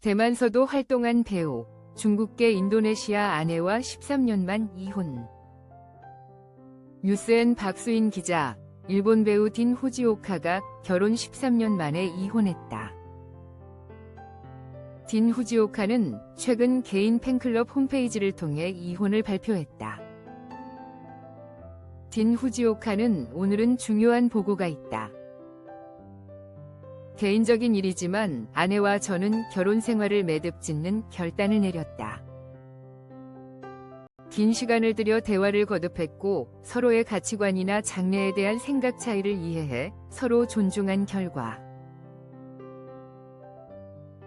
대만서도 활동한 배우, 중국계 인도네시아 아내와 13년 만 이혼. 뉴스엔 박수인 기자, 일본 배우 딘 후지오카가 결혼 13년 만에 이혼했다. 딘 후지오카는 최근 개인 팬클럽 홈페이지를 통해 이혼을 발표했다. 딘 후지오카는 오늘은 중요한 보고가 있다. 개인적인 일이지만 아내와 저는 결혼 생활을 매듭 짓는 결단을 내렸다. 긴 시간을 들여 대화를 거듭했고 서로의 가치관이나 장래에 대한 생각 차이를 이해해 서로 존중한 결과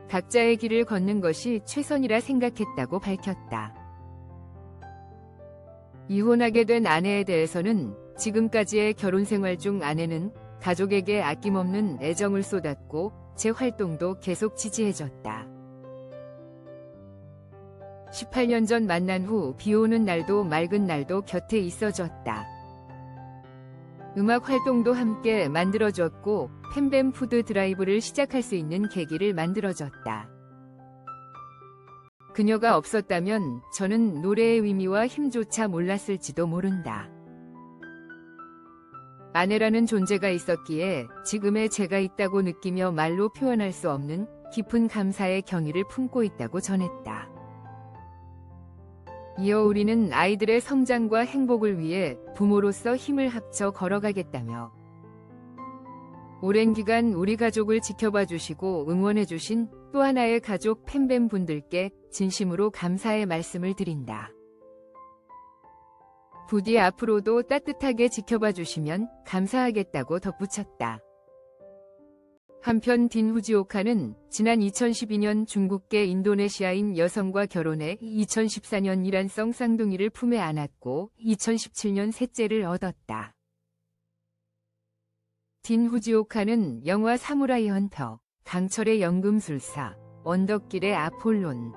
각자의 길을 걷는 것이 최선이라 생각했다고 밝혔다. 이혼하게 된 아내에 대해서는 지금까지의 결혼 생활 중 아내는 가족에게 아낌없는 애정을 쏟았고 제 활동도 계속 지지해줬다. 18년 전 만난 후 비 오는 날도 맑은 날도 곁에 있어줬다. 음악 활동도 함께 만들어줬고 팬뱀 푸드 드라이브를 시작할 수 있는 계기를 만들어줬다. 그녀가 없었다면 저는 노래의 의미와 힘조차 몰랐을지도 모른다. 아내라는 존재가 있었기에 지금의 제가 있다고 느끼며 말로 표현할 수 없는 깊은 감사의 경의를 품고 있다고 전했다. 이어 우리는 아이들의 성장과 행복을 위해 부모로서 힘을 합쳐 걸어가겠다며 오랜 기간 우리 가족을 지켜봐 주시고 응원해 주신 또 하나의 가족 팬뱀 분들께 진심으로 감사의 말씀을 드린다. 부디 앞으로도 따뜻하게 지켜봐 주시면 감사하겠다고 덧붙였다. 한편 딘 후지오카는 지난 2012년 중국계 인도네시아인 여성과 결혼해 2014년 이란성 쌍둥이를 품에 안았고 2017년 셋째를 얻었다. 딘 후지오카는 영화 사무라이 헌터, 강철의 연금술사, 언덕길의 아폴론,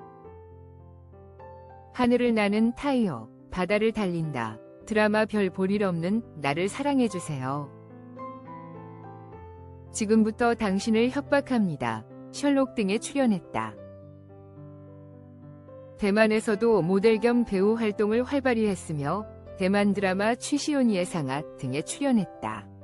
하늘을 나는 타이어, 바다를 달린다, 드라마 별 볼 일 없는 나를 사랑해주세요. 지금부터 당신을 협박합니다. 셜록 등에 출연했다. 대만에서도 모델 겸 배우 활동을 활발히 했으며 대만 드라마 취시온이의 상아 등에 출연했다.